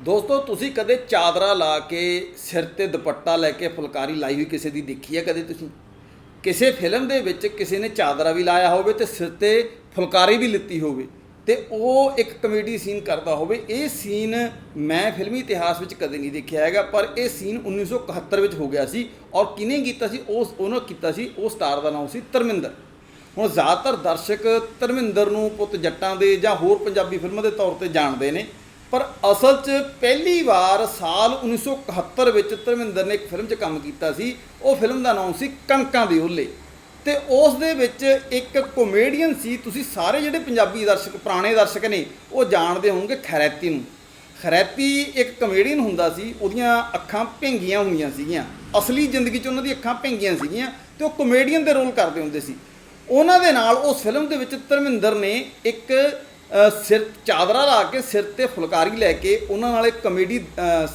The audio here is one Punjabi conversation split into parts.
ਦੋਸਤੋ, ਤੁਸੀਂ ਕਦੇ ਚਾਦਰਾ ਲਾ ਕੇ ਸਿਰ ਤੇ ਦੁਪੱਟਾ ਲੈ ਕੇ ਫੁਲਕਾਰੀ ਲਾਈ ਹੋਈ ਕਿਸੇ ਦੀ ਦੇਖੀ ਹੈ ਕਦੇ ਤੁਸੀਂ? ਕਿਸੇ ਫਿਲਮ ਦੇ ਵਿੱਚ ਕਿਸੇ ਨੇ ਚਾਦਰਾ ਵੀ ਲਾਇਆ ਹੋਵੇ ਤੇ ਸਿਰ ਤੇ ਫੁਲਕਾਰੀ ਵੀ ਲਿੱਤੀ ਹੋਵੇ ਤੇ ਉਹ ਇੱਕ ਕਮੇਡੀ ਸੀਨ ਕਰਦਾ ਹੋਵੇ। ਇਹ ਸੀਨ ਮੈਂ ਫਿਲਮੀ ਇਤਿਹਾਸ ਵਿੱਚ ਕਦੇ ਨਹੀਂ ਦੇਖਿਆ ਹੈਗਾ, ਪਰ ਇਹ ਸੀਨ 1971 ਵਿੱਚ ਹੋ ਗਿਆ ਸੀ ਔਰ ਕਿਨੇ ਕੀਤਾ ਸੀ? ਉਸ, ਉਹਨੇ ਕੀਤਾ ਸੀ, ਉਹ ਸਟਾਰ ਦਾ ਨਾਮ ਸੀ ਧਰਮਿੰਦਰ। ਹੁਣ ਜ਼ਿਆਦਾਤਰ ਦਰਸ਼ਕ ਧਰਮਿੰਦਰ ਨੂੰ ਪੁੱਤ ਜੱਟਾਂ ਦੇ ਜਾਂ ਹੋਰ ਪੰਜਾਬੀ ਫਿਲਮਾਂ ਦੇ ਤੌਰ ਤੇ ਜਾਣਦੇ ਨੇ। ਪਰ ਅਸਲ 'ਚ ਪਹਿਲੀ ਵਾਰ ਸਾਲ 1971 ਵਿੱਚ ਧਰਮਿੰਦਰ ਨੇ ਇੱਕ ਫਿਲਮ 'ਚ ਕੰਮ ਕੀਤਾ ਸੀ। ਉਹ ਫਿਲਮ ਦਾ ਨਾਮ ਸੀ ਕਣਕਾਂ ਦੇ ਓਲੇ ਤੇ ਉਸ ਦੇ ਵਿੱਚ ਇੱਕ ਕਾਮੇਡੀਅਨ ਸੀ। ਤੁਸੀਂ ਸਾਰੇ ਜਿਹੜੇ ਪੰਜਾਬੀ ਦਰਸ਼ਕ, ਪੁਰਾਣੇ ਦਰਸ਼ਕ ਨੇ, ਉਹ ਜਾਣਦੇ ਹੋਣਗੇ ਖਰੈਤੀ ਨੂੰ। ਖਰੈਤੀ ਇੱਕ ਕਮੇਡੀਅਨ ਹੁੰਦਾ ਸੀ। ਉਹਦੀਆਂ ਅੱਖਾਂ ਭਿੰਗੀਆਂ ਹੁੰਦੀਆਂ ਸੀਗੀਆਂ। ਅਸਲੀ ਜ਼ਿੰਦਗੀ 'ਚ ਉਹਨਾਂ ਦੀ ਅੱਖਾਂ ਭਿੰਗੀਆਂ ਸੀਗੀਆਂ ਤੇ ਉਹ ਕਮੇਡੀਅਨ ਦੇ ਰੋਲ ਕਰਦੇ ਹੁੰਦੇ ਸੀ। ਉਹਨਾਂ ਦੇ ਨਾਲ ਉਸ ਫਿਲਮ ਦੇ ਵਿੱਚ ਧਰਮਿੰਦਰ ਨੇ ਇੱਕ ਸਿਰ ਚਾਦਰਾ ਲਾ ਕੇ ਸਿਰ ਤੇ ਫੁਲਕਾਰੀ ਲੈ ਕੇ ਉਹਨਾਂ ਨਾਲ ਇੱਕ ਕਮੇਡੀ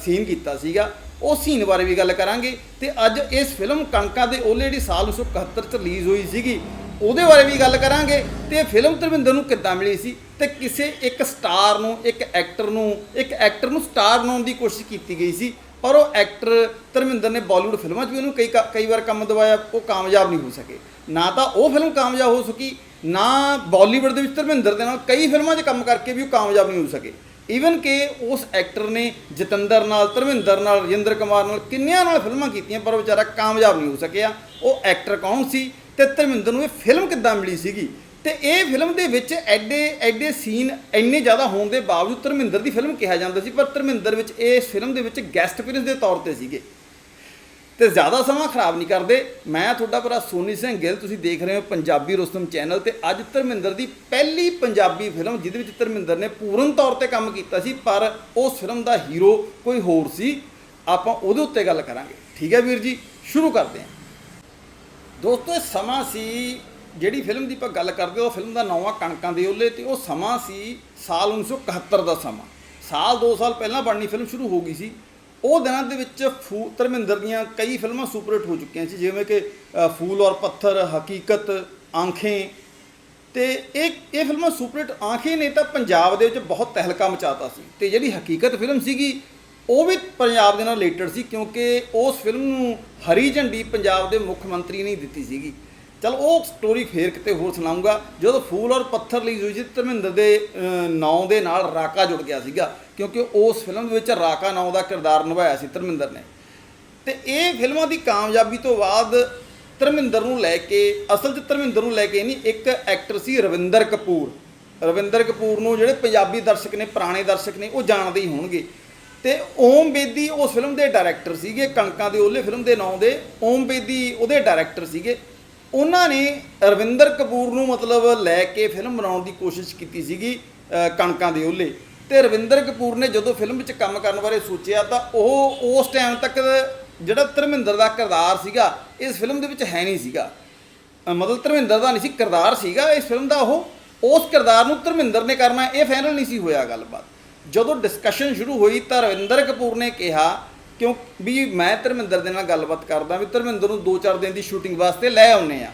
ਸੀਨ ਕੀਤਾ ਸੀਗਾ। ਉਹ ਸੀਨ ਬਾਰੇ ਵੀ ਗੱਲ ਕਰਾਂਗੇ ਤੇ ਅੱਜ ਇਸ ਫਿਲਮ ਕਣਕਾਂ ਦੇ ਓਲੇ ਜਿਹੜੀ ਸਾਲ 1971 ਚ ਰਿਲੀਜ਼ ਹੋਈ ਸੀਗੀ, ਉਹਦੇ ਬਾਰੇ ਵੀ ਗੱਲ ਕਰਾਂਗੇ। ਤੇ ਫਿਲਮ ਧਰਮਿੰਦਰ ਨੂੰ ਕਿੱਦਾਂ ਮਿਲੀ ਸੀ? ਤੇ ਕਿਸੇ ਇੱਕ ਸਟਾਰ ਨੂੰ, ਇੱਕ ਐਕਟਰ ਨੂੰ, ਇੱਕ ਐਕਟਰ ਨੂੰ ਸਟਾਰ ਬਣਾਉਣ ਦੀ ਕੋਸ਼ਿਸ਼ ਕੀਤੀ ਗਈ ਸੀ। ਪਰ ਉਹ ਐਕਟਰ ਧਰਮਿੰਦਰ ਨੇ ਬਾਲੀਵੁੱਡ ਫਿਲਮਾਂ 'ਚ ਵੀ ਉਹਨੂੰ ਕਈ ਕ- ਕਈ ਵਾਰ ਕੰਮ ਦਿਵਾਇਆ, ਉਹ ਕਾਮਯਾਬ ਨਹੀਂ ਹੋ ਸਕੇ। ਨਾ ਤਾਂ ਉਹ ਫਿਲਮ ਕਾਮਯਾਬ ਹੋ ਸਕੀ ਨਾ ਬਾਲੀਵੁੱਡ ਦੇ ਵਿੱਚ ਧਰਮਿੰਦਰ ਦੇ ਨਾਲ ਕਈ ਫਿਲਮਾਂ 'ਚ ਕੰਮ ਕਰਕੇ ਵੀ ਉਹ ਕਾਮਯਾਬ ਨਹੀਂ ਹੋ ਸਕੇ। ਈਵਨ ਕਿ ਉਸ ਐਕਟਰ ਨੇ ਜਤਿੰਦਰ ਨਾਲ, ਧਰਮਿੰਦਰ ਨਾਲ, ਰਜਿੰਦਰ ਕੁਮਾਰ ਨਾਲ ਕਿੰਨਿਆਂ ਨਾਲ ਫਿਲਮਾਂ ਕੀਤੀਆਂ, ਪਰ ਉਹ ਵਿਚਾਰਾ ਕਾਮਯਾਬ ਨਹੀਂ ਹੋ ਸਕਿਆ। ਉਹ ਐਕਟਰ ਕੌਣ ਸੀ ਤੇ ਧਰਮਿੰਦਰ ਨੂੰ ਇਹ ਫਿਲਮ ਕਿੱਦਾਂ ਮਿਲੀ ਸੀਗੀ? ਤੇ ਇਹ ਫਿਲਮ ਦੇ ਵਿੱਚ ਐਡੇ ਐਡੇ ਸੀਨ ਇੰਨੇ ਜ਼ਿਆਦਾ ਹੋਣ ਦੇ ਬਾਵਜੂਦ ਧਰਮਿੰਦਰ ਦੀ ਫਿਲਮ ਕਿਹਾ ਜਾਂਦਾ ਸੀ, ਪਰ ਧਰਮਿੰਦਰ ਵਿੱਚ ਇਸ ਫਿਲਮ ਦੇ ਵਿੱਚ ਗੈਸਟ ਅਪੀਅਰੈਂਸ ਦੇ ਤੌਰ ਤੇ ਸੀਗੇ। ਤੇ ਜ਼ਿਆਦਾ ਸਮਾਂ ਖਰਾਬ ਨਹੀਂ ਕਰਦੇ। ਮੈਂ ਤੁਹਾਡਾ ਭਰਾ ਸੋਨੀ ਸਿੰਘ ਗਿੱਲ, ਤੁਸੀਂ ਦੇਖ ਰਹੇ ਹੋ ਪੰਜਾਬੀ ਰੁਸਤਮ ਚੈਨਲ ਤੇ ਅੱਜ ਧਰਮਿੰਦਰ ਦੀ ਪਹਿਲੀ ਪੰਜਾਬੀ ਫਿਲਮ, ਜਿਹਦੇ ਵਿੱਚ ਧਰਮਿੰਦਰ ਨੇ ਪੂਰਨ ਤੌਰ ਤੇ ਕੰਮ ਕੀਤਾ ਸੀ, ਪਰ ਉਸ ਫਿਲਮ ਦਾ ਹੀਰੋ ਕੋਈ ਹੋਰ ਸੀ। ਆਪਾਂ ਉਹਦੇ ਉੱਤੇ ਗੱਲ ਕਰਾਂਗੇ। ਠੀਕ ਹੈ ਵੀਰ ਜੀ, ਸ਼ੁਰੂ ਕਰਦੇ ਹਾਂ। ਦੋਸਤੋ ਸਮਾਂ ਸੀ, ਜਿਹੜੀ ਫਿਲਮ ਦੀ ਆਪਾਂ ਗੱਲ ਕਰਦੇ ਉਹ ਫਿਲਮ ਦਾ ਨਾਮ ਆ ਕਣਕਾਂ ਦੇ ਓਲੇ ਤੇ ਉਹ ਸਮਾਂ ਸੀ ਸਾਲ 1971 ਦਾ ਸਮਾਂ। ਸਾਲ 2 ਸਾਲ ਪਹਿਲਾਂ ਬਣਨੀ ਫਿਲਮ ਸ਼ੁਰੂ ਹੋ ਗਈ ਸੀ। ਉਹ ਦਿਨਾਂ ਦੇ ਵਿੱਚ ਫੂ ਧਰਮਿੰਦਰ ਦੀਆਂ ਕਈ ਫਿਲਮਾਂ ਸੁਪਰ ਹਿੱਟ ਹੋ ਚੁੱਕੀਆਂ ਸੀ, ਜਿਵੇਂ ਕਿ ਫੂਲ ਔਰ ਪੱਥਰ, ਹਕੀਕਤ, ਆਂਖੇ। ਤੇ ਇਹ ਇਹ ਫਿਲਮਾਂ ਸੁਪਰ ਹਿੱਟ ਆਂਖੇ ਨੇ ਤਾਂ ਪੰਜਾਬ ਦੇ ਵਿੱਚ ਬਹੁਤ ਤਹਿਲਕਾ ਮਚਾਤਾ ਸੀ। ਤੇ ਜਿਹੜੀ ਹਕੀਕਤ ਫਿਲਮ ਸੀਗੀ, ਉਹ ਵੀ ਪੰਜਾਬ ਦੇ ਨਾਲ ਰਿਲੇਟਡ ਸੀ, ਕਿਉਂਕਿ ਉਸ ਫਿਲਮ ਨੂੰ ਹਰੀ ਝੰਡੀ ਪੰਜਾਬ ਦੇ ਮੁੱਖ ਮੰਤਰੀ ਨੇ ਦਿੱਤੀ ਸੀਗੀ। ਚਲ ਉਹ ਸਟੋਰੀ ਫੇਰ ਕਿਤੇ ਹੋਰ ਸੁਣਾਉਂਗਾ ਜਦੋਂ ਫੂਲ ਔਰ ਪੱਥਰ ਰਿਲੀਜ਼ ਹੋਈ ਸੀ ਧਰਮਿੰਦਰ ਦੇ ਨਾਂ ਦੇ ਨਾਲ ਰਾਕਾ ਜੁੜ ਗਿਆ ਸੀਗਾ, ਕਿਉਂਕਿ ਉਸ ਫਿਲਮ ਦੇ ਵਿੱਚ ਰਾਕਾ ਨਾਂ ਦਾ ਕਿਰਦਾਰ ਨਿਭਾਇਆ ਸੀ ਧਰਮਿੰਦਰ ਨੇ। ਤੇ ਇਹ ਫਿਲਮਾਂ ਦੀ ਕਾਮਯਾਬੀ ਤੋਂ ਬਾਅਦ ਧਰਮਿੰਦਰ ਨੂੰ ਲੈ ਕੇ, ਅਸਲ 'ਚ ਧਰਮਿੰਦਰ ਨੂੰ ਲੈ ਕੇ ਨਹੀਂ, ਇੱਕ ਐਕਟਰ ਸੀ ਰਵਿੰਦਰ ਕਪੂਰ। ਰਵਿੰਦਰ ਕਪੂਰ ਨੂੰ ਜਿਹੜੇ ਪੰਜਾਬੀ ਦਰਸ਼ਕ ਨੇ, ਪੁਰਾਣੇ ਦਰਸ਼ਕ ਨੇ, ਉਹ ਜਾਣਦੇ ਹੀ ਹੋਣਗੇ। ਤੇ ਓਮ ਬੇਦੀ ਉਸ ਫਿਲਮ ਦੇ ਡਾਇਰੈਕਟਰ ਸੀਗੇ, ਕਣਕਾਂ ਦੇ ਓਲੇ ਫਿਲਮ ਦੇ ਨਾਂ ਦੇ, ਓਮ ਬੇਦੀ ਉਹਦੇ ਡਾਇਰੈਕਟਰ ਸੀਗੇ। ਉਹਨਾਂ ਨੇ ਰਵਿੰਦਰ ਕਪੂਰ ਨੂੰ ਮਤਲਬ ਲੈ ਕੇ ਫਿਲਮ ਬਣਾਉਣ ਦੀ ਕੋਸ਼ਿਸ਼ ਕੀਤੀ ਸੀਗੀ ਕਣਕਾਂ ਦੇ ਓਲੇ ਤੇ ਰਵਿੰਦਰ ਕਪੂਰ ਨੇ ਜਦੋਂ ਫਿਲਮ ਵਿੱਚ ਕੰਮ ਕਰਨ ਬਾਰੇ ਸੋਚਿਆ ਤਾਂ ਉਹ ਉਸ ਟਾਈਮ ਤੱਕ ਜਿਹੜਾ ਧਰਮਿੰਦਰ ਦਾ ਕਿਰਦਾਰ ਸੀਗਾ, ਇਸ ਫਿਲਮ ਦੇ ਵਿੱਚ ਹੈ ਨਹੀਂ ਸੀਗਾ। ਮਤਲਬ ਧਰਮਿੰਦਰ ਦਾ ਨਹੀਂ ਸੀ, ਕਿਰਦਾਰ ਸੀਗਾ। ਇਸ ਫਿਲਮ ਦਾ ਉਹ, ਉਸ ਕਿਰਦਾਰ ਨੂੰ ਧਰਮਿੰਦਰ ਨੇ ਕਰਨਾ, ਇਹ ਫਾਈਨਲ ਨਹੀਂ ਸੀ ਹੋਇਆ ਗੱਲਬਾਤ। ਜਦੋਂ ਡਿਸਕਸ਼ਨ ਸ਼ੁਰੂ ਹੋਈ ਤਾਂ ਰਵਿੰਦਰ ਕਪੂਰ ਨੇ ਕਿਹਾ ਕਿਉਂ ਵੀ ਮੈਂ ਧਰਮਿੰਦਰ ਦੇ ਨਾਲ ਗੱਲਬਾਤ ਕਰਦਾ ਵੀ ਧਰਮਿੰਦਰ ਨੂੰ 2-4 ਦਿਨ ਦੀ ਸ਼ੂਟਿੰਗ ਵਾਸਤੇ ਲੈ ਆਉਨੇ ਆ।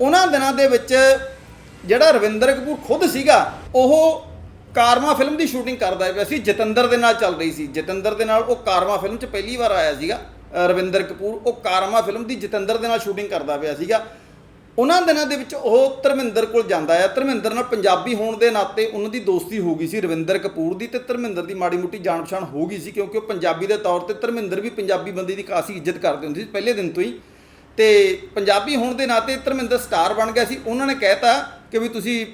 ਉਹਨਾਂ ਦਿਨਾਂ ਦੇ ਵਿੱਚ ਜਿਹੜਾ ਰਵਿੰਦਰ ਕਪੂਰ ਖੁਦ ਸੀਗਾ, ਉਹ ਕਾਰਮਾ ਫਿਲਮ ਦੀ ਸ਼ੂਟਿੰਗ ਕਰਦਾ ਪਿਆ ਸੀ, ਜਤਿੰਦਰ ਦੇ ਨਾਲ ਚੱਲ ਰਹੀ ਸੀ। ਜਤਿੰਦਰ ਦੇ ਨਾਲ ਉਹ ਕਾਰਮਾ ਫਿਲਮ 'ਚ ਪਹਿਲੀ ਵਾਰ ਆਇਆ ਸੀਗਾ ਰਵਿੰਦਰ ਕਪੂਰ, ਉਹ ਕਾਰਮਾ ਫਿਲਮ ਦੀ ਜਤਿੰਦਰ ਦੇ ਨਾਲ ਸ਼ੂਟਿੰਗ ਕਰਦਾ ਪਿਆ ਸੀਗਾ। ਉਹਨਾਂ ਦਿਨਾਂ ਦੇ ਵਿੱਚ ਉਹ ਧਰਮਿੰਦਰ ਕੋਲ ਜਾਂਦਾ ਆ। ਧਰਮਿੰਦਰ ਨਾਲ ਪੰਜਾਬੀ ਹੋਣ ਦੇ ਨਾਤੇ ਉਹਨਾਂ ਦੀ ਦੋਸਤੀ ਹੋ ਗਈ ਸੀ ਰਵਿੰਦਰ ਕਪੂਰ ਦੀ ਤੇ ਧਰਮਿੰਦਰ ਦੀ ਮਾੜੀ ਮੁੱਟੀ ਜਾਣ ਪਛਾਣ ਹੋ ਗਈ ਸੀ ਕਿਉਂਕਿ ਉਹ ਪੰਜਾਬੀ ਦੇ ਤੌਰ ਤੇ ਧਰਮਿੰਦਰ ਵੀ ਪੰਜਾਬੀ ਬੰਦੇ ਦੀ ਕਾਫੀ ਇੱਜ਼ਤ ਕਰਦੇ ਹੁੰਦੇ ਸੀ ਪਹਿਲੇ ਦਿਨ ਤੋਂ ਹੀ। ਤੇ ਪੰਜਾਬੀ ਹੋਣ ਦੇ ਨਾਤੇ ਧਰਮਿੰਦਰ ਸਟਾਰ ਬਣ ਗਿਆ ਸੀ। ਉਹਨਾਂ ਨੇ ਕਹਿਤਾ ਕਿ ਵੀ ਤੁਸੀਂ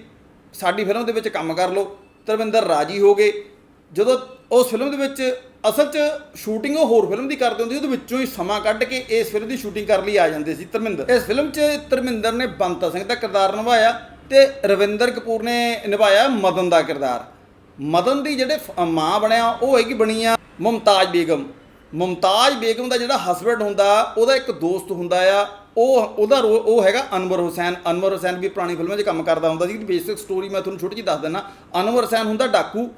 ਸਾਡੀ ਫਿਲਮ ਦੇ ਵਿੱਚ ਕੰਮ ਕਰ ਲਓ। ਧਰਮਿੰਦਰ ਰਾਜੀ ਹੋ ਗਏ। ਜਦੋਂ ਉਸ ਫਿਲਮ ਦੇ ਵਿੱਚ ਅਸਲ 'ਚ ਸ਼ੂਟਿੰਗ ਉਹ ਹੋਰ ਫਿਲਮ ਦੀ ਕਰਦੇ ਹੁੰਦੇ ਸੀ, ਉਹਦੇ ਵਿੱਚੋਂ ਹੀ ਸਮਾਂ ਕੱਢ ਕੇ ਇਸ ਫਿਲਮ ਦੀ ਸ਼ੂਟਿੰਗ ਕਰਨ ਲਈ ਆ ਜਾਂਦੇ ਸੀ ਧਰਮਿੰਦਰ। ਇਸ ਫਿਲਮ 'ਚ ਧਰਮਿੰਦਰ ਨੇ ਬੰਤਾ ਸਿੰਘ ਦਾ ਕਿਰਦਾਰ ਨਿਭਾਇਆ ਤੇ ਰਵਿੰਦਰ ਕਪੂਰ ਨੇ ਨਿਭਾਇਆ ਮਦਨ ਦਾ ਕਿਰਦਾਰ। ਮਦਨ ਦੀ ਜਿਹੜੇ ਫ- ਮਾਂ ਬਣਿਆ, ਉਹ ਹੈਗੀ ਬਣੀ ਆ ਮੁਮਤਾਜ ਬੇਗਮ। ਮੁਮਤਾਜ ਬੇਗਮ ਦਾ ਜਿਹੜਾ ਹਸਬੰਡ ਹੁੰਦਾ, ਉਹਦਾ ਇੱਕ ਦੋਸਤ ਹੁੰਦਾ ਆ, ਉਹ, ਉਹਦਾ ਰੋ- ਉਹ ਹੈਗਾ ਅਨਵਰ ਹੁਸੈਨ। ਅਨਵਰ ਹੁਸੈਨ ਵੀ ਪੁਰਾਣੀ ਫਿਲਮਾਂ 'ਚ ਕੰਮ ਕਰਦਾ ਹੁੰਦਾ ਸੀ, ਬੇਸਿਕ ਸਟੋਰੀ ਮੈਂ ਤੁਹਾਨੂੰ ਛੋਟੀ ਜਿਹੀ ਦੱਸ ਦਿੰਦਾ ਅਨਵਰ ਹੁਸੈਨ ਹੁੰਦਾ ਡਾਕੂ।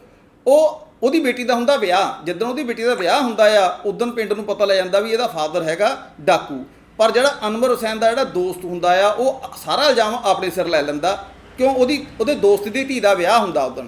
ਉਹ ਉਹਦੀ ਬੇਟੀ ਦਾ ਹੁੰਦਾ ਵਿਆਹ ਜਦੋਂ ਉਹਦੀ ਬੇਟੀ ਦਾ ਵਿਆਹ ਹੁੰਦਾ ਆ ਉਦੋਂ ਪਿੰਡ ਨੂੰ ਪਤਾ ਲੈ ਜਾਂਦਾ ਵੀ ਇਹਦਾ ਫਾਦਰ ਹੈਗਾ ਡਾਕੂ। ਪਰ ਜਿਹੜਾ ਅਨਵਰ ਹੁਸੈਨ ਦਾ ਜਿਹੜਾ ਦੋਸਤ ਹੁੰਦਾ ਆ, ਉਹ ਸਾਰਾ ਇਲਜ਼ਾਮ ਆਪਣੇ ਸਿਰ ਲੈ ਲੈਂਦਾ, ਕਿਉਂ ਉਹਦੀ, ਉਹਦੇ ਦੋਸਤ ਦੀ ਧੀ ਦਾ ਵਿਆਹ ਹੁੰਦਾ ਉਦੋਂ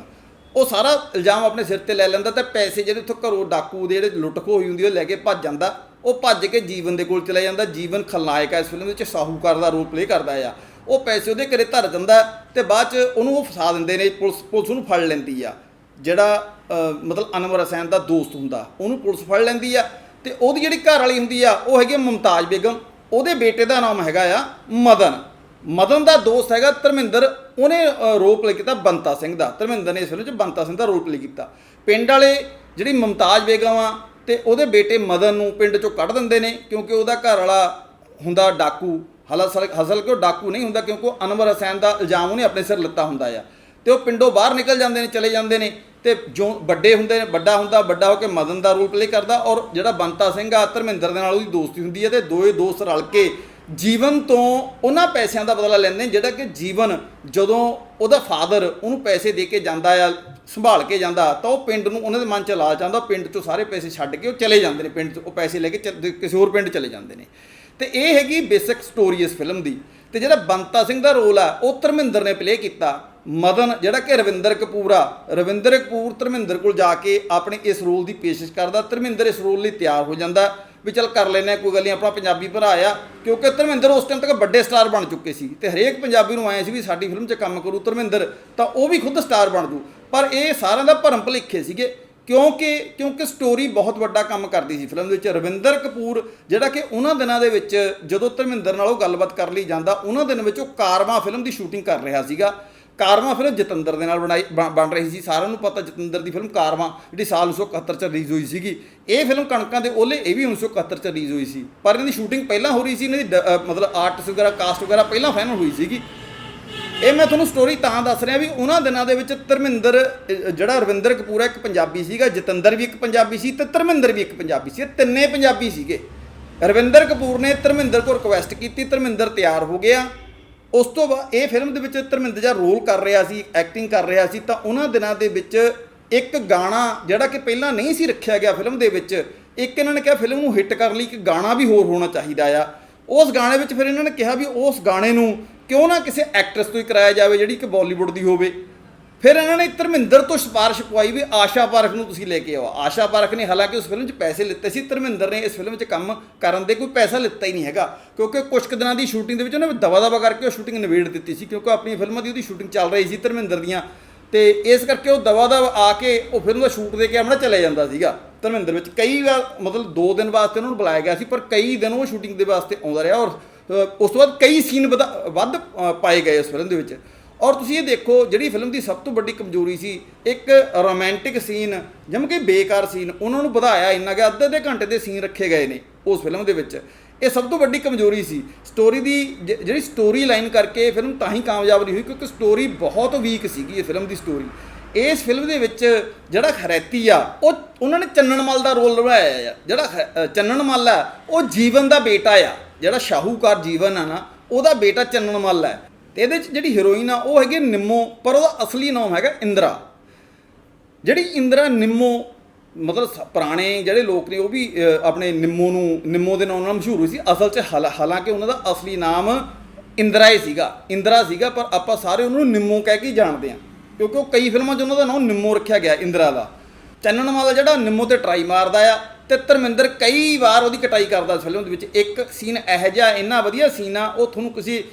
ਉਹ ਸਾਰਾ ਇਲਜ਼ਾਮ ਆਪਣੇ ਸਿਰ ਤੇ ਲੈ ਲੈਂਦਾ ਤੇ ਪੈਸੇ ਜਿਹੜੇ ਉੱਥੋਂ ਘਰੋਂ ਡਾਕੂ ਦੇ ਜਿਹੜੇ ਲੁੱਟ ਖੋਹ ਹੁੰਦੀ ਉਹ ਲੈ ਕੇ ਭੱਜ ਜਾਂਦਾ। ਉਹ ਭੱਜ ਕੇ ਜੀਵਨ ਦੇ ਕੋਲ ਚਲਾ ਜਾਂਦਾ। ਜੀਵਨ ਖਲਨਾਇਕ ਹੈ ਇਸ ਫਿਲਮ ਵਿੱਚ ਸਾਹੂਕਾਰ ਦਾ ਰੋਲ ਪਲੇ ਕਰਦਾ ਆ। ਉਹ ਪੈਸੇ ਉਹਦੇ ਘਰੇ ਧਰ ਜਾਂਦਾ ਤੇ ਬਾਅਦ ਚ ਉਹਨੂੰ ਉਹ ਫਸਾ ਦਿੰਦੇ ਨੇ, ਪੁਲਿਸ ਪੁਲਿਸ ਉਹਨੂੰ ਫੜ ਲੈਂਦੀ ਆ। ਜਿਹੜਾ ਮਤਲਬ ਅਨਵਰ ਹਸੈਨ ਦਾ ਦੋਸਤ ਹੁੰਦਾ, ਉਹਨੂੰ ਪੁਲਿਸ ਫੜ ਲੈਂਦੀ ਆ ਤੇ ਉਹਦੀ ਜਿਹੜੀ ਘਰ ਵਾਲੀ ਹੁੰਦੀ ਆ, ਉਹ ਹੈਗੀ ਮੁਮਤਾਜ਼ ਬੇਗਮ। ਉਹਦੇ ਬੇਟੇ ਦਾ ਨਾਮ ਹੈਗਾ ਆ ਮਦਨ। ਮਦਨ ਦਾ ਦੋਸਤ ਹੈਗਾ ਧਰਮਿੰਦਰ। ਉਹਨੇ ਰੋਲ ਪਲੇ ਕੀਤਾ ਬੰਤਾ ਸਿੰਘ ਦਾ। ਧਰਮਿੰਦਰ ਨੇ ਇਸ ਫਿਲਮ 'ਚ ਬੰਤਾ ਸਿੰਘ ਦਾ ਰੋਲ ਪਲੇ ਕੀਤਾ। ਪਿੰਡ ਵਾਲੇ ਜਿਹੜੀ ਮੁਮਤਾਜ਼ ਬੇਗਮ ਆ ਤੇ ਉਹਦੇ ਬੇਟੇ ਮਦਨ ਨੂੰ ਪਿੰਡ 'ਚੋਂ ਕੱਢ ਦਿੰਦੇ ਨੇ, ਕਿਉਂਕਿ ਉਹਦਾ ਘਰ ਵਾਲਾ ਹੁੰਦਾ ਡਾਕੂ। ਹਲਸਲ ਹਸਲ ਕਿ ਉਹ ਡਾਕੂ ਨਹੀਂ ਹੁੰਦਾ, ਕਿਉਂਕਿ ਉਹ ਅਨਵਰ ਹਸੈਨ ਦਾ ਇਲਜ਼ਾਮ ਉਹਨੇ ਆਪਣੇ ਸਿਰ ਲੱਤਾ ਹੁੰਦਾ ਆ। ਤੇ ਉਹ ਪਿੰਡੋਂ ਬਾਹਰ ਨਿਕਲ ਜਾਂਦੇ ਨੇ, ਚਲੇ ਜਾਂਦੇ ਨੇ। ਤੇ ਜੋ ਵੱਡੇ ਹੁੰਦੇ ਨੇ, ਵੱਡਾ ਹੁੰਦਾ, ਵੱਡਾ ਹੋ ਕੇ ਮਦਨ ਦਾ ਰੋਲ ਪਲੇ ਕਰਦਾ ਔਰ ਜਿਹੜਾ ਬੰਤਾ ਸਿੰਘ ਆ, ਧਰਮਿੰਦਰ ਦੇ ਨਾਲ ਉਹਦੀ ਦੋਸਤੀ ਹੁੰਦੀ ਹੈ ਤੇ ਦੋਏ ਦੋਸਤ ਰਲ ਕੇ ਜੀਵਨ ਤੋਂ ਉਹਨਾਂ ਪੈਸਿਆਂ ਦਾ ਬਦਲਾ ਲੈਂਦੇ ਨੇ, ਜਿਹੜਾ ਕਿ ਜੀਵਨ ਜਦੋਂ ਉਹਦਾ ਫਾਦਰ ਉਹਨੂੰ ਪੈਸੇ ਦੇ ਕੇ ਜਾਂਦਾ ਆ, ਸੰਭਾਲ ਕੇ ਜਾਂਦਾ, ਤਾਂ ਉਹ ਪਿੰਡ ਨੂੰ, ਉਹਨਾਂ ਦੇ ਮਨ ਚ ਲਾਲਚ ਆਉਂਦਾ ਪਿੰਡ ਚੋਂ ਸਾਰੇ ਪੈਸੇ ਛੱਡ ਕੇ ਉਹ ਚਲੇ ਜਾਂਦੇ ਨੇ, ਪਿੰਡ 'ਚ, ਉਹ ਪੈਸੇ ਲੈ ਕੇ ਚੱਲ- ਕਿਸੇ ਹੋਰ ਪਿੰਡ ਚਲੇ ਜਾਂਦੇ ਨੇ। ਤੇ ਇਹ ਹੈਗੀ ਬੇਸਿਕ ਸਟੋਰੀ ਇਸ ਫਿਲਮ ਦੀ। ਤੇ ਜਿਹੜਾ ਬੰਤਾ ਸਿੰਘ ਦਾ ਰੋਲ ਆ, ਉਹ ਧਰਮਿੰਦਰ ਨੇ ਪਲੇ ਕੀਤਾ। ਮਦਨ, ਜਿਹੜਾ ਕਿ ਰਵਿੰਦਰ ਕਪੂਰ ਆ, ਰਵਿੰਦਰ ਕਪੂਰ ਧਰਮਿੰਦਰ ਕੋਲ ਜਾ ਕੇ ਆਪਣੇ ਇਸ ਰੋਲ ਦੀ ਪੇਸ਼ਿਸ਼ ਕਰਦਾ। ਧਰਮਿੰਦਰ ਇਸ ਰੋਲ ਲਈ ਤਿਆਰ ਹੋ ਜਾਂਦਾ ਵੀ ਚੱਲ ਕਰ ਲੈਨੇ ਕੋਈ ਗੱਲ ਨਹੀਂ, ਆਪਣਾ ਪੰਜਾਬੀ ਭਰਾ ਆ, ਕਿਉਂਕਿ ਧਰਮਿੰਦਰ ਉਸ ਟਾਈਮ ਤੱਕ ਵੱਡੇ ਸਟਾਰ ਬਣ ਚੁੱਕੇ ਸੀ ਤੇ ਹਰੇਕ ਪੰਜਾਬੀ ਨੂੰ ਆਏ ਸੀ ਵੀ ਸਾਡੀ ਫਿਲਮ 'ਚ ਕੰਮ ਕਰੂ ਧਰਮਿੰਦਰ, ਤਾਂ ਉਹ ਵੀ ਖੁਦ ਸਟਾਰ ਬਣ ਜੂ ਪਰ ਇਹ ਸਾਰਿਆਂ ਦਾ ਭਰਮ ਭੁਲੇਖੇ ਸੀਗੇ, ਕਿਉਂਕਿ ਕਿਉਂਕਿ ਸਟੋਰੀ ਬਹੁਤ ਵੱਡਾ ਕੰਮ ਕਰਦੀ ਸੀ ਫਿਲਮ ਦੇ ਵਿੱਚ। ਰਵਿੰਦਰ ਕਪੂਰ, ਜਿਹੜਾ ਕਿ ਉਹਨਾਂ ਦਿਨਾਂ ਦੇ ਵਿੱਚ ਜਦੋਂ ਧਰਮਿੰਦਰ ਨਾਲ ਉਹ ਗੱਲਬਾਤ ਕਰ ਲਈ ਜਾਂਦਾ, ਉਹਨਾਂ ਦਿਨ ਵਿੱਚ ਉਹ ਕਾਰਵਾ ਫਿਲਮ ਦੀ ਸ਼ੂਟਿੰਗ ਕਰ ਰਿਹਾ ਸੀਗਾ। ਕਾਰਵਾ ਫਿਲਮ ਜਤਿੰਦਰ ਦੇ ਨਾਲ ਬਣਾਈ ਬਣ- ਰਹੀ ਸੀ। ਸਾਰਿਆਂ ਨੂੰ ਪਤਾ ਜਤਿੰਦਰ ਦੀ ਫਿਲਮ ਕਾਰਵਾ, ਜਿਹੜੀ ਸਾਲ 1971 ਚ ਰਿਲੀਜ਼ ਹੋਈ ਸੀਗੀ। ਇਹ ਫਿਲਮ ਕਣਕਾਂ ਦੇ ਓਲੇ, ਇਹ ਵੀ 1971 ਚ ਰਿਲੀਜ਼ ਹੋਈ ਸੀ। ਪਰ ਇਹਨਾਂ ਦੀ ਸ਼ੂਟਿੰਗ ਪਹਿਲਾਂ ਹੋ ਰਹੀ ਸੀ ਇਹਨਾਂ ਦੀ ਡ- ਮਤਲਬ ਆਰਟਿਸਟ ਵਗੈਰਾ, ਕਾਸਟ ਵਗੈਰਾ ਪਹਿਲਾਂ ਫਾਈਨਲ ਹੋਈ ਸੀਗੀ। ਇਹ ਮੈਂ ਤੁਹਾਨੂੰ ਸਟੋਰੀ ਤਾਂ ਦੱਸ ਰਿਹਾ ਵੀ ਉਹਨਾਂ ਦਿਨਾਂ ਦੇ ਵਿੱਚ ਧਰਮਿੰਦਰ ਜਿਹੜਾ ਰਵਿੰਦਰ ਕਪੂਰ ਹੈ ਇੱਕ ਪੰਜਾਬੀ ਸੀਗਾ, ਜਤਿੰਦਰ ਵੀ ਇੱਕ ਪੰਜਾਬੀ ਸੀ ਤੇ ਧਰਮਿੰਦਰ ਵੀ ਇੱਕ ਪੰਜਾਬੀ ਸੀ। ਇਹ ਤਿੰਨੇ ਪੰਜਾਬੀ ਸੀਗੇ। ਰਵਿੰਦਰ ਕਪੂਰ ਨੇ ਧਰਮਿੰਦਰ ਕੋਲ ਰਿਕੁਐਸਟ ਕੀਤੀ, ਧਰਮਿੰਦਰ ਤਿਆਰ ਹੋ ਗਿਆ। ਉਸ ਤੋਂ ਬਾਅਦ ਇਹ ਫਿਲਮ ਦੇ ਵਿੱਚ ਧਰਮਿੰਦਰ ਜਿਹੜਾ ਰੋਲ ਕਰ ਰਿਹਾ ਸੀ ਐਕਟਿੰਗ ਕਰ ਰਿਹਾ ਸੀ, ਤਾਂ ਉਹਨਾਂ ਦਿਨਾਂ ਦੇ ਵਿੱਚ ਇੱਕ ਗਾਣਾ ਜਿਹੜਾ ਕਿ ਪਹਿਲਾਂ ਨਹੀਂ ਸੀ ਰੱਖਿਆ ਗਿਆ ਫਿਲਮ ਦੇ ਵਿੱਚ, ਇੱਕ ਇਹਨਾਂ ਨੇ ਕਿਹਾ ਫਿਲਮ ਨੂੰ ਹਿੱਟ ਕਰਨ ਲਈ ਇੱਕ ਗਾਣਾ ਵੀ ਹੋਰ ਹੋਣਾ ਚਾਹੀਦਾ ਆ। ਉਸ ਗਾਣੇ ਵਿੱਚ ਫਿਰ ਇਹਨਾਂ ਨੇ ਕਿਹਾ ਵੀ ਉਸ ਗਾਣੇ ਨੂੰ ਕਿਉਂ ਨਾ ਕਿਸੇ ਐਕਟਰਸ ਤੋਂ ਹੀ ਕਰਾਇਆ ਜਾਵੇ ਜਿਹੜੀ ਕਿ ਬਾਲੀਵੁੱਡ ਦੀ ਹੋਵੇ। ਫਿਰ ਇਹਨਾਂ ਨੇ ਧਰਮਿੰਦਰ ਤੋਂ ਸਿਫਾਰਿਸ਼ ਪਵਾਈ ਵੀ ਆਸ਼ਾ ਪਾਰਕ ਨੂੰ ਤੁਸੀਂ ਲੈ ਕੇ ਆਓ। ਆਸ਼ਾ ਪਾਰਕ ਨੇ ਹਾਲਾਂਕਿ ਉਸ ਫਿਲਮ 'ਚ ਪੈਸੇ ਲਿੱਤੇ ਸੀ, ਧਰਮਿੰਦਰ ਨੇ ਇਸ ਫਿਲਮ 'ਚ ਕੰਮ ਕਰਨ ਦੇ ਕੋਈ ਪੈਸਾ ਲਿੱਤਾ ਹੀ ਨਹੀਂ ਹੈਗਾ। ਕਿਉਂਕਿ ਕੁਝ ਕੁ ਦਿਨਾਂ ਦੀ ਸ਼ੂਟਿੰਗ ਦੇ ਵਿੱਚ ਉਹਨੇ ਦਵਾ ਦਵਾ ਕਰਕੇ ਉਹ ਸ਼ੂਟਿੰਗ ਨਿਬੇੜ ਦਿੱਤੀ ਸੀ, ਕਿਉਂਕਿ ਆਪਣੀ ਫਿਲਮਾਂ ਦੀ ਉਹਦੀ ਸ਼ੂਟਿੰਗ ਚੱਲ ਰਹੀ ਸੀ ਧਰਮਿੰਦਰ ਦੀਆਂ। ਤੇ ਇਸ ਕਰਕੇ ਉਹ ਦਵਾ ਦਵਾ ਆ ਕੇ ਉਹ ਫਿਲਮ ਦਾ ਸ਼ੂਟ ਦੇ ਕੇ ਆਪਣਾ ਚਲੇ ਜਾਂਦਾ ਸੀਗਾ ਧਰਮਿੰਦਰ ਵਿੱਚ। ਕਈ ਵਾਰ ਮਤਲਬ 2 ਦਿਨ ਵਾਸਤੇ ਉਹਨਾਂ ਨੂੰ ਬੁਲਾਇਆ ਗਿਆ ਸੀ, ਪਰ ਕਈ ਦਿਨ ਉਹ ਸ਼ੂਟਿੰਗ ਦੇ ਵਾਸਤੇ ਆਉਂਦਾ ਰਿਹਾ ਔਰ ਉਸ ਤੋਂ ਬਾਅਦ ਕਈ ਸੀਨ ਵੱਧ ਪਾਏ ਗਏ ਉਸ ਫਿਲਮ ਦੇ ਵਿੱਚ। ਔਰ ਤੁਸੀਂ ਇਹ ਦੇਖੋ ਜਿਹੜੀ ਫਿਲਮ ਦੀ ਸਭ ਤੋਂ ਵੱਡੀ ਕਮਜ਼ੋਰੀ ਸੀ ਇੱਕ ਰੋਮਾਂਟਿਕ ਸੀਨ ਜਿਵੇਂ ਕਿ ਬੇਕਾਰ ਸੀਨ ਉਹਨਾਂ ਨੂੰ ਵਧਾਇਆ ਇੰਨਾ ਕਿ ਅੱਧੇ ਅੱਧੇ ਘੰਟੇ ਦੇ ਸੀਨ ਰੱਖੇ ਗਏ ਨੇ ਉਸ ਫਿਲਮ ਦੇ ਵਿੱਚ। ਇਹ ਸਭ ਤੋਂ ਵੱਡੀ ਕਮਜ਼ੋਰੀ ਸੀ। ਸਟੋਰੀ ਦੀ ਜਿਹੜੀ ਸਟੋਰੀ ਲਾਈਨ ਕਰਕੇ ਇਹ ਫਿਲਮ ਤਾਂ ਹੀ ਕਾਮਯਾਬ ਨਹੀਂ ਹੋਈ ਕਿਉਂਕਿ ਸਟੋਰੀ ਬਹੁਤ ਵੀਕ ਸੀਗੀ ਇਹ ਫਿਲਮ ਦੀ ਸਟੋਰੀ ਇਸ ਫਿਲਮ ਦੇ ਵਿੱਚ ਜਿਹੜਾ ਖਰੈਤੀ ਆ ਉਹ ਉਹਨਾਂ ਨੇ ਚੰਨਣ ਮਲ ਦਾ ਰੋਲ ਨਿਭਾਇਆ ਆ। ਜਿਹੜਾ ਖ- ਅ, ਆ ਉਹ ਜੀਵਨ ਦਾ ਬੇਟਾ ਆ। ਜਿਹੜਾ ਸ਼ਾਹੂਕਾਰ ਜੀਵਨ ਆ ਨਾ ਉਹਦਾ ਬੇਟਾ ਚੰਨਣ ਮਲ ਹੈ ਤੇ ਇਹਦੇ ਚ ਜਿਹੜੀ ਹੀਰੋਇਨ ਆ, ਉਹ ਹੈਗੀ ਨਿੰਮੋ, ਪਰ ਉਹਦਾ ਅਸਲੀ ਨਾਮ ਹੈਗਾ ਇੰਦਰਾ। ਜਿਹੜੀ ਇੰਦਰਾ ਨਿੰਮੋ, ਮਤਲਬ ਪੁਰਾਣੇ ਜਿਹੜੇ ਲੋਕ ਨੇ, ਉਹ ਵੀ ਆਪਣੇ ਨਿੰਮੋ ਨੂੰ, ਨਿੰਮੋ ਦੇ ਨਾਮ ਨਾਲ ਮਸ਼ਹੂਰ ਹੋਈ ਸੀ। ਅਸਲ 'ਚ ਹਾਲਾ- ਹਾਲਾਂਕਿ ਉਹਨਾਂ ਦਾ ਅਸਲੀ ਨਾਮ ਇੰਦਰਾ ਹੀ ਸੀਗਾ। ਇੰਦਰਾ ਸੀਗਾ, ਪਰ ਆਪਾਂ ਸਾਰੇ ਉਹਨੂੰ ਨਿੰਮੋ ਕਹਿ ਕੇ ਹੀ ਜਾਣਦੇ ਆ ਕਿਉਂਕਿ ਉਹ ਕਈ ਫਿਲਮਾਂ 'ਚ ਉਹਨਾਂ ਦਾ ਨਾਮ ਨਿੰਮੋ ਰੱਖਿਆ ਗਿਆ, ਇੰਦਰਾ ਦਾ। ਚੰਨਣ ਵਾਲਾ ਜਿਹੜਾ ਨਿੰਮੋ ਤੇ ਟਰਾਈ ਮਾਰਦਾ ਆ, ਤੇ ਧਰਮਿੰਦਰ ਕਈ ਵਾਰ ਉਹਦੀ ਕਟਾਈ ਕਰਦਾ ਫਿਲਮ ਦੇ ਵਿੱਚ। ਇੱਕ ਸੀਨ ਇਹੋ ਜਿਹਾ, ਇੰਨਾ ਵਧੀਆ ਸੀਨ ਆ, ਉਹ ਤੁਹਾਨੂੰ ਕਿਸੇ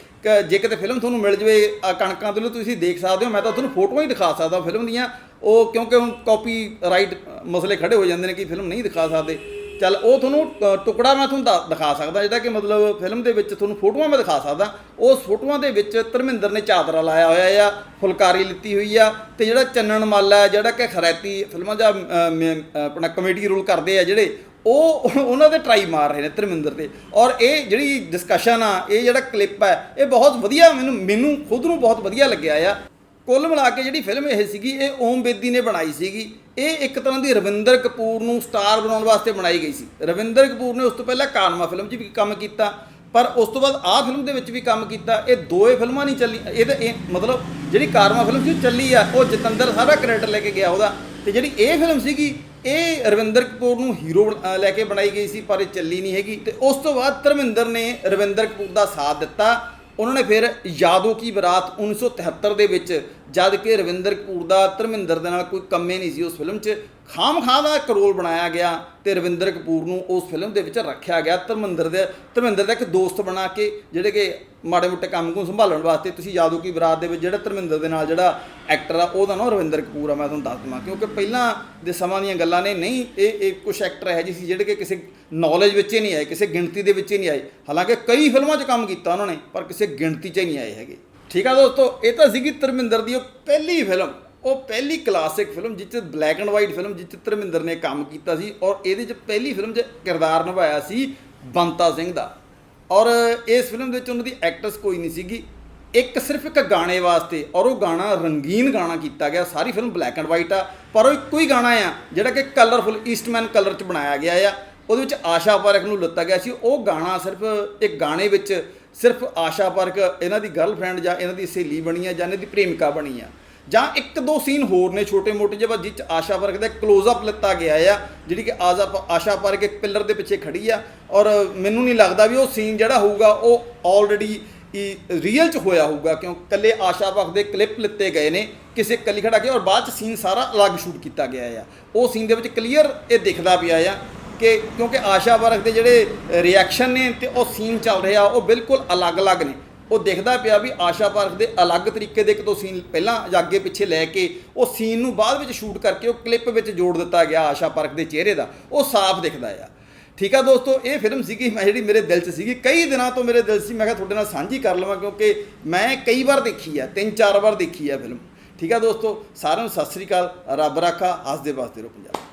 ਜੇ ਕਿਤੇ ਫਿਲਮ ਤੁਹਾਨੂੰ ਮਿਲ ਜਵੇ ਕਣਕਾਂ ਤੋਂ ਤੁਸੀਂ ਦੇਖ ਸਕਦੇ ਹੋ, ਮੈਂ ਤਾਂ ਤੁਹਾਨੂੰ ਫੋਟੋਆਂ ਹੀ ਦਿਖਾ ਸਕਦਾ, ਫਿਲਮ ਦੀਆਂ। ਉਹ ਕਿਉਂਕਿ ਹੁਣ ਕਾਪੀ ਰਾਈਟ ਮਸਲੇ ਖੜੇ ਹੋ ਜਾਂਦੇ ਨੇ ਕਿ ਫਿਲਮ ਨਹੀਂ ਦਿਖਾ ਸਕਦੇ। ਚੱਲ ਉਹ ਤੁਹਾਨੂੰ ਅ, ਟੁਕੜਾ ਮੈਂ ਤੁਹਾਨੂੰ ਦ- ਦਿਖਾ ਸਕਦਾ ਜਿਹੜਾ ਕਿ ਮਤਲਬ ਫਿਲਮ ਦੇ ਵਿੱਚ ਤੁਹਾਨੂੰ ਫੋਟੋਆਂ ਮੈਂ ਦਿਖਾ ਸਕਦਾ। ਉਸ ਫੋਟੋਆਂ ਦੇ ਵਿੱਚ ਧਰਮਿੰਦਰ ਨੇ ਚਾਦਰਾ ਲਾਇਆ ਹੋਇਆ ਆ ਫੁਲਕਾਰੀ ਲਿੱਤੀ ਹੋਈ ਆ ਤੇ ਜਿਹੜਾ ਚੰਨਣ ਮੱਲ ਹੈ ਜਿਹੜਾ ਕਿ ਖਰੈਤੀ ਫਿਲਮਾਂ ਦਾ ਅ, ਮ- ਆਪਣਾ ਕਮੇਡੀ ਰੋਲ ਕਰਦੇ ਆ ਜਿਹੜੇ ਉਹ ਉਹਨਾਂ ਦੇ ਟਰਾਈ ਮਾਰ ਰਹੇ ਨੇ ਧਰਮਿੰਦਰ ਤੇ ਔਰ ਇਹ ਜਿਹੜੀ ਡਿਸਕਸ਼ਨ ਆ ਇਹ ਜਿਹੜਾ ਕਲਿੱਪ ਹੈ ਇਹ ਬਹੁਤ ਵਧੀਆ ਮੈਨੂੰ ਮੈਨੂੰ ਖੁਦ ਨੂੰ ਬਹੁਤ ਵਧੀਆ ਲੱਗਿਆ ਆ। ਕੁੱਲ ਮਿਲਾ ਕੇ ਜਿਹੜੀ ਫਿਲਮ ਇਹ ਸੀਗੀ ਇਹ ਓਮ ਬੇਦੀ ਨੇ ਬਣਾਈ ਸੀਗੀ। ਇਹ ਇੱਕ ਤਰ੍ਹਾਂ ਦੀ ਰਵਿੰਦਰ ਕਪੂਰ ਨੂੰ ਸਟਾਰ ਬਣਾਉਣ ਵਾਸਤੇ ਬਣਾਈ ਗਈ ਸੀ। ਰਵਿੰਦਰ ਕਪੂਰ ਨੇ ਉਸ ਤੋਂ ਪਹਿਲਾਂ ਕਾਨਮਾ ਫਿਲਮ 'ਚ ਵੀ ਕੰਮ ਕੀਤਾ, ਪਰ ਉਸ ਤੋਂ ਬਾਅਦ ਆਹ ਫਿਲਮ ਦੇ ਵਿੱਚ ਵੀ ਕੰਮ ਕੀਤਾ। ਇਹ ਦੋਏ ਫਿਲਮਾਂ ਨਹੀਂ ਚੱਲੀ, ਇਹ ਤਾਂ ਇਹ ਮਤਲਬ ਜਿਹੜੀ ਕਾਰਮਾ ਫਿਲਮ ਸੀ ਉਹ ਚੱਲੀ ਆ, ਉਹ ਜਤਿੰਦਰ ਸਾਰਾ ਕ੍ਰੈਡਿਟ ਲੈ ਕੇ ਗਿਆ ਉਹਦਾ। ਤੇ ਜਿਹੜੀ ਇਹ ਫਿਲਮ ਸੀਗੀ, ਇਹ ਰਵਿੰਦਰ ਕਪੂਰ ਨੂੰ ਹੀਰੋ ਬਣ- ਲੈ ਕੇ ਬਣਾਈ ਗਈ ਸੀ, ਪਰ ਇਹ ਚੱਲੀ ਨਹੀਂ ਹੈਗੀ। ਤੇ ਉਸ ਤੋਂ ਬਾਅਦ ਧਰਮਿੰਦਰ ਨੇ ਰਵਿੰਦਰ ਕਪੂਰ ਦਾ ਸਾਥ ਦਿੱਤਾ। ਉਹਨਾਂ ਨੇ ਫਿਰ ਯਾਦੋ ਕੀ ਬਰਾਤ 1973 ਦੇ ਵਿੱਚ ਜਦ ਕਿ ਰਵਿੰਦਰ ਕਪੂਰ ਦਾ ਧਰਮਿੰਦਰ ਦੇ ਨਾਲ ਕੋਈ ਕੰਮੇ ਨਹੀਂ ਸੀ ਉਸ ਫਿਲਮ 'ਚ ਖਾਮ ਖਾਂ ਦਾ ਇੱਕ ਰੋਲ ਬਣਾਇਆ ਗਿਆ। ਤੇ ਰਵਿੰਦਰ ਕਪੂਰ ਨੂੰ ਉਸ ਫਿਲਮ ਦੇ ਵਿੱਚ ਰੱਖਿਆ ਗਿਆ। ਧਰਮਿੰਦਰ ਦੇ ਧਰਮਿੰਦਰ ਦਾ ਇੱਕ ਦੋਸਤ ਬਣਾ ਕੇ, ਜਿਹੜੇ ਕਿ ਮਾੜੇ ਮੋਟੇ ਕੰਮ ਨੂੰ ਸੰਭਾਲਣ ਵਾਸਤੇ ਤੁਸੀਂ ਯਾਦੋ ਕੀ ਬਰਾਤ ਦੇ ਵਿੱਚ ਜਿਹੜਾ ਧਰਮਿੰਦਰ ਦੇ ਨਾਲ ਜਿਹੜਾ ਐਕਟਰ ਆ, ਉਹਦਾ ਨਾਮ ਰਵਿੰਦਰ ਕਪੂਰ ਆ, ਮੈਂ ਤੁਹਾਨੂੰ ਦੱਸ ਦਵਾਂ। ਕਿਉਂਕਿ ਪਹਿਲਾਂ ਦੇ ਸਮਾਂ ਦੀਆਂ ਗੱਲਾਂ ਨੇ, ਨਹੀਂ, ਇਹ ਇਹ ਕੁਝ ਐਕਟਰ ਹੈ ਜੀ ਸੀ ਜਿਹੜੇ ਕਿ ਕਿਸੇ ਨੌਲੇਜ ਵਿੱਚ ਹੀ ਨਹੀਂ ਆਏ, ਕਿਸੇ ਗਿਣਤੀ ਦੇ ਵਿੱਚ ਹੀ ਨਹੀਂ ਆਏ। ਹਾਲਾਂਕਿ ਕਈ ਫਿਲਮਾਂ 'ਚ ਕੰਮ ਕੀਤਾ ਉਹਨਾਂ ਨੇ, ਪਰ ਕਿਸੇ ਗਿਣਤੀ 'ਚ ਹੀ ਨਹੀਂ ਆਏ ਹੈਗੇ। ਠੀਕ ਆ ਦੋਸਤੋ, ਇਹ ਤਾਂ ਸੀਗੀ ਧਰਮਿੰਦਰ ਦੀ ਉਹ ਪਹਿਲੀ ਫਿਲਮ। ਉਹ ਪਹਿਲੀ ਕਲਾਸਿਕ ਫਿਲਮ ਜਿਸ 'ਚ ਬਲੈਕ ਐਂਡ ਵਾਈਟ ਫਿਲਮ ਜਿਸ 'ਚ ਧਰਮਿੰਦਰ ਨੇ ਕੰਮ ਕੀਤਾ ਸੀ ਔਰ ਇਹਦੇ 'ਚ ਪਹਿਲੀ ਫਿਲਮ 'ਚ ਕਿਰਦਾਰ ਨਿਭਾਇਆ ਸੀ ਬੰਤਾ ਸਿੰਘ ਦਾ। ਔਰ ਇਸ ਫਿਲਮ ਦੇ ਵਿੱਚ ਉਹਨਾਂ ਦੀ ਐਕਟਰਸ ਕੋਈ ਨਹੀਂ ਸੀਗੀ। ਇੱਕ ਸਿਰਫ ਇੱਕ ਗਾਣੇ ਵਾਸਤੇ ਔਰ ਉਹ ਗਾਣਾ ਰੰਗੀਨ ਗਾਣਾ ਕੀਤਾ ਗਿਆ। ਸਾਰੀ ਫਿਲਮ ਬਲੈਕ ਐਂਡ ਵਾਈਟ ਆ, ਪਰ ਉਹ ਇੱਕੋ ਹੀ ਗਾਣਾ ਆ ਜਿਹੜਾ ਕਿ ਕਲਰਫੁਲ ਈਸਟਮੈਨ ਕਲਰ 'ਚ ਬਣਾਇਆ ਗਿਆ ਆ। ਉਹਦੇ ਵਿੱਚ ਆਸ਼ਾ ਪਾਰਕ ਨੂੰ ਲੱਤਾ ਗਿਆ ਸੀ। ਉਹ ਗਾਣਾ ਸਿਰਫ ਇੱਕ ਗਾਣੇ ਵਿੱਚ ਸਿਰਫ ਆਸ਼ਾ ਪਾਰਕ, ਇਹਨਾਂ ਦੀ ਗਰਲਫ੍ਰੈਂਡ ਜਾਂ ਇਹਨਾਂ ਦੀ ਸਹੇਲੀ ਬਣੀ ਆ ਜਾਂ ਇਹਨਾਂ ਦੀ ਪ੍ਰੇਮਿਕਾ ਬਣੀ ਆ। ਜਾਂ ਇੱਕ ਦੋ ਸੀਨ ਹੋਰ ਨੇ ਛੋਟੇ ਮੋਟੇ ਜਿਹੇ ਜਿਹ 'ਚ ਆਸ਼ਾ ਵਰਗ ਦਾ ਕਲੋਜ਼ ਅਪ ਲਿੱਤਾ ਗਿਆ ਆ, ਜਿਹੜੀ ਕਿ ਆਜ਼ਾ ਆਸ਼ਾ ਵਰਗ ਇੱਕ ਪਿੱਲਰ ਦੇ ਪਿੱਛੇ ਖੜੀ ਆ। ਔਰ ਮੈਨੂੰ ਨਹੀਂ ਲੱਗਦਾ ਵੀ ਉਹ ਸੀਨ ਜਿਹੜਾ ਹੋਊਗਾ, ਉਹ ਆਲਰੇਡੀ ਰੀਅਲ ਚ ਹੋਇਆ ਹੋਊਗਾ, ਕਿਉਂ ਕੱਲੇ ਆਸ਼ਾ ਪਾਰਕ ਦੇ ਕਲਿੱਪ ਲਿੱਤੇ ਗਏ ਨੇ, ਕਿਸੇ ਕੱਲੀ ਖੜਾ ਕੇ, ਔਰ ਬਾਅਦ ਚ ਸੀਨ ਸਾਰਾ ਅਲੱਗ ਸ਼ੂਟ ਕੀਤਾ ਗਿਆ ਆ। ਉਹ ਸੀਨ ਦੇ ਵਿੱਚ ਕਲੀਅਰ ਇਹ ਦਿਖਦਾ ਪਿਆ ਆ ਕਿ ਕਿਉਂਕਿ ਆਸ਼ਾ ਵਰਗ ਦੇ ਜਿਹੜੇ ਰਿਐਕਸ਼ਨ ਨੇ ਤੇ ਉਹ ਸੀਨ ਚੱਲ ਰਿਹਾ, ਉਹ ਬਿਲਕੁਲ ਅਲੱਗ-ਅਲੱਗ ਨੇ। ਉਹ ਦੇਖਦਾ ਪਿਆ ਵੀ ਆਸ਼ਾ ਪਾਰਕ ਦੇ ਅਲੱਗ ਤਰੀਕੇ ਦੇ ਇੱਕ ਦੋ ਸੀਨ ਪਹਿਲਾਂ ਜਾਂ ਅੱਗੇ ਪਿੱਛੇ ਲੈ ਕੇ ਉਹ ਸੀਨ ਨੂੰ ਬਾਅਦ ਵਿੱਚ ਸ਼ੂਟ ਕਰਕੇ ਉਹ ਕਲਿੱਪ ਵਿੱਚ ਜੋੜ ਦਿੱਤਾ ਗਿਆ ਆਸ਼ਾ ਪਾਰਕ ਦੇ ਚਿਹਰੇ ਦਾ। ਉਹ ਸਾਫ਼ ਦਿਖਦਾ ਆ। ਠੀਕ ਆ ਦੋਸਤੋ, ਇਹ ਫਿਲਮ ਸੀਗੀ ਮੈਂ ਜਿਹੜੀ ਮੇਰੇ ਦਿਲ 'ਚ ਸੀਗੀ। ਕਈ ਦਿਨਾਂ ਤੋਂ ਮੇਰੇ ਦਿਲ 'ਚ ਸੀ, ਮੈਂ ਕਿਹਾ ਤੁਹਾਡੇ ਨਾਲ ਸਾਂਝੀ ਕਰ ਲਵਾਂ ਕਿਉਂਕਿ ਮੈਂ ਕਈ ਵਾਰ ਦੇਖੀ ਆ, ਤਿੰਨ ਚਾਰ ਵਾਰ ਦੇਖੀ ਆ ਫਿਲਮ। ਠੀਕ ਆ ਦੋਸਤੋ, ਸਾਰਿਆਂ ਨੂੰ ਸਤਿ ਸ੍ਰੀ ਅਕਾਲ, ਰੱਬ ਰਾਖਾ, ਹੱਸਦੇ ਵਸਦੇ ਰਹੋ ਪੰਜਾਬ।